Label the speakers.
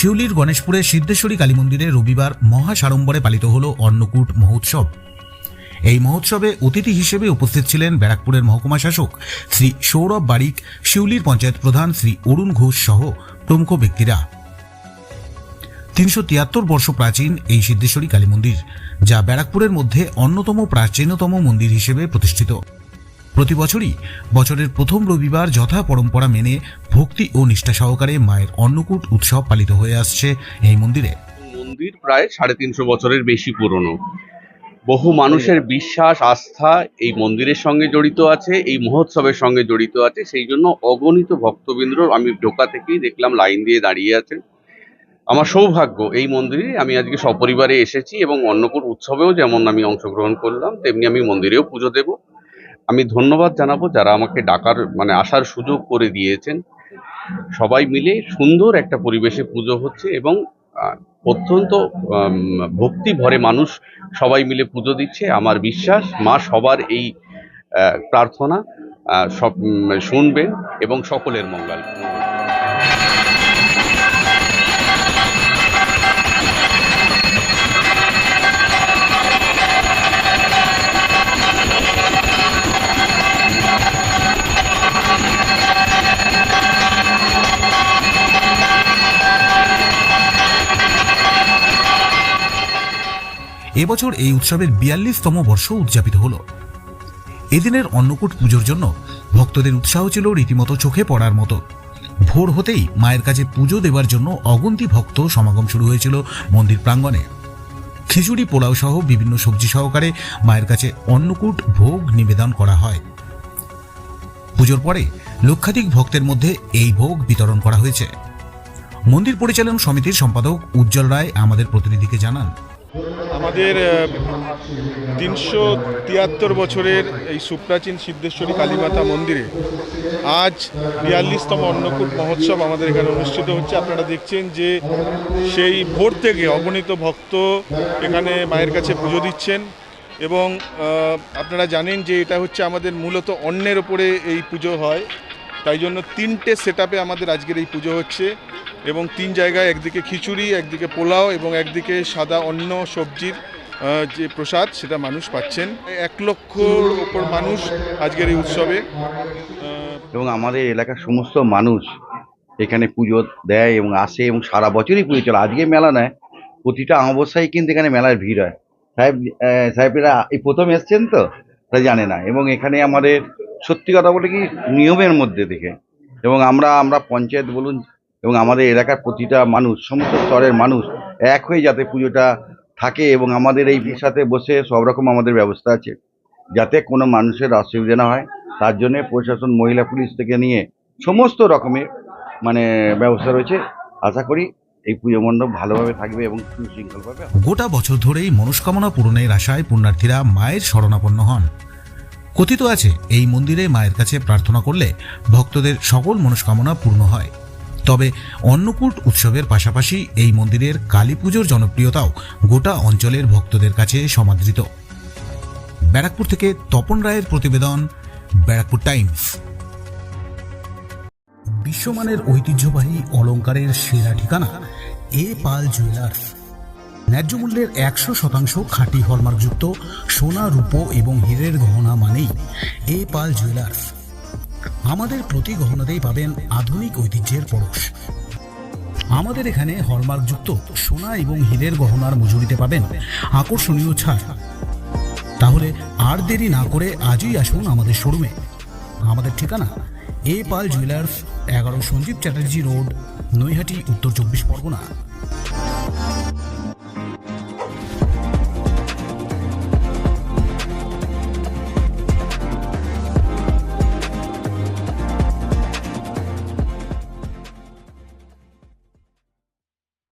Speaker 1: শিউলির গণেশপুরে সিদ্ধেশ্বরী কালী মন্দিরে রবিবার মহাসাড়ম্বরে পালিত হল অন্নকূট মহোৎসব। এই মহোৎসবে অতিথি হিসেবে উপস্থিত ছিলেন ব্যারাকপুরের মহকুমা শাসক শ্রী সৌরভ বারিক, শিউলির পঞ্চায়েত প্রধান শ্রী অরুণ ঘোষ সহ প্রমুখ ব্যক্তিরা। তিনশো তিয়াত্তর বর্ষ প্রাচীন এই সিদ্ধেশ্বরী কালী মন্দির, যা ব্যারাকপুরের মধ্যে অন্যতম প্রাচীনতম মন্দির হিসেবে প্রতিষ্ঠিত। প্রতি বছরই বছরের প্রথম রবিবার যথা পরম্পরা মেনে ভক্তি ও নিষ্ঠা সহকারে মায়ের অন্নকূট উৎসব পালিত হয়ে আসছে এই মন্দিরে।
Speaker 2: মন্দির প্রায় সাড়ে তিনশো বছরের বেশি পুরনো। বহু মানুষের বিশ্বাস, আস্থা এই মন্দিরের সঙ্গে জড়িত আছে, এই মহোৎসবের সঙ্গে জড়িত আছে। সেই জন্য অগণিত ভক্তবৃন্দ আমি ঢোকা থেকেই দেখলাম লাইন দিয়ে দাঁড়িয়ে আছে। আমার সৌভাগ্য, এই মন্দিরে আমি আজকে সপরিবারে এসেছি এবং অন্নকূট উৎসবেও যেমন আমি অংশগ্রহণ করলাম, তেমনি আমি মন্দিরেও পুজো দেব। আমি ধন্যবাদ জানাব যারা আমাকে ডাকার মানে আসার সুযোগ করে দিয়েছেন। সবাই মিলে সুন্দর একটা পরিবেশে পুজো হচ্ছে এবং অত্যন্ত ভক্তি ভরে মানুষ সবাই মিলে পুজো দিচ্ছে। আমার বিশ্বাস, মা সবার এই প্রার্থনা সব শুনবেন এবং সকলের মঙ্গল।
Speaker 1: এবছর এই উৎসবের বিয়াল্লিশতম বর্ষ উদযাপিত হল। এদিনের অন্নকূট পুজোর জন্য ভক্তদের উৎসাহ ছিল রীতিমতো চোখে পড়ার মতো। ভোর হতেই মায়ের কাছে পুজো দেওয়ার জন্য অগন্তি ভক্ত সমাগম শুরু হয়েছিল মন্দির প্রাঙ্গণে। খিচুড়ি, পোলাও সহ বিভিন্ন সবজি সহকারে মায়ের কাছে অন্নকূট ভোগ নিবেদন করা হয়। পুজোর পরে লক্ষাধিক ভক্তের মধ্যে এই ভোগ বিতরণ করা হয়েছে। মন্দির পরিচালন সমিতির সম্পাদক উজ্জ্বল রায় আমাদের প্রতিনিধিকে জানান।
Speaker 3: আমাদের তিনশো তিয়াত্তর বছরের এই সুপ্রাচীন সিদ্ধেশ্বরী কালীমাতা মন্দিরে আজ বিয়াল্লিশতম অন্নকূট মহোৎসব আমাদের এখানে অনুষ্ঠিত হচ্ছে। আপনারা দেখছেন যে সেই ভোর থেকে অগণিত ভক্ত এখানে মায়ের কাছে পুজো দিচ্ছেন এবং আপনারা জানেন যে এটা হচ্ছে আমাদের মূলত অন্নের ওপরে এই পুজো হয়। তাই জন্য তিনটে সেট আমাদের আজকের এই পুজো হচ্ছে। এবং তিন জায়গায়, একদিকে খিচুড়ি, একদিকে পোলাও এবং একদিকে সাদা অন্য সবজির যে প্রসাদ সেটা মানুষ পাচ্ছেন। এক লক্ষর ওপর মানুষ আজকের এই উৎসবে
Speaker 4: এবং আমাদের এলাকার সমস্ত মানুষ এখানে পুজো দেয় এবং আসে এবং সারা বছরই পুজো চলে। আজকে মেলা নয়, প্রতিটা অমাবস্যায় কিন্তু এখানে মেলার ভিড় হয়। সাহেব সাহেবেরা এই প্রথম এসছেন তো? তাই জানে না। এবং এখানে আমাদের সত্যি কথা বলে কি, নিয়মের মধ্যে দেখে। এবং আমরা আমরা পঞ্চায়েত বলুন এবং আমাদের এলাকার প্রতিটা মানুষ, সমস্ত স্তরের মানুষ এক হয়ে যাতে পুজোটা থাকে এবং আমাদের এই সাথে বসে সব রকম আমাদের ব্যবস্থা আছে। যাতে কোনো মানুষের অসুবিধা না হয়, তার জন্য প্রশাসন, মহিলা পুলিশ থেকে নিয়ে সমস্ত রকমের মানে ব্যবস্থা রয়েছে। আশা করি এই পুজো মণ্ডপ ভালোভাবে থাকবে এবং সুশৃঙ্খলভাবে
Speaker 1: গোটা বছর ধরেই মনস্কামনা পূরণের আশায় পুণ্যার্থীরা মায়ের শরণাপন্ন হন। কথিত আছে, এই মন্দিরে মায়ের কাছে প্রার্থনা করলে ভক্তদের সকল মনস্কামনা পূর্ণ হয়। তবে অন্নকূট উৎসবের পাশাপাশি এই মন্দিরের কালী পুজোর জনপ্রিয়তাও গোটা অঞ্চলের ভক্তদের কাছে সমাদৃত। ব্যারাকপুর থেকে তপন রায়ের প্রতিবেদন, ব্যারাকপুর টাইমস। বিশ্বমানের ঐতিহ্যবাহী অলংকারের সেরা ঠিকানা এ পাল জুয়েলার্স। ন্যায্য মূল্যের একশো শতাংশ খাঁটি হলমার্কযুক্ত সোনা, রূপো এবং হীরের গহনা মানেই এ পাল জুয়েলার্স। আমাদের প্রতি গহনাতেই পাবেন আধুনিক ঐতিহ্যের পরশ। আমাদের এখানে হলমার্কযুক্ত সোনা এবং হীরের গহনার মজুরিতে পাবেন আকর্ষণীয় ছাড়। তাহলে আর দেরি না করে আজই আসুন আমাদের শোরুমে। আমাদের ঠিকানা, এ পাল জুয়েলার্স, এগারো সঞ্জীব চ্যাটার্জি রোড, নৈহাটি, উত্তর চব্বিশ পরগনা।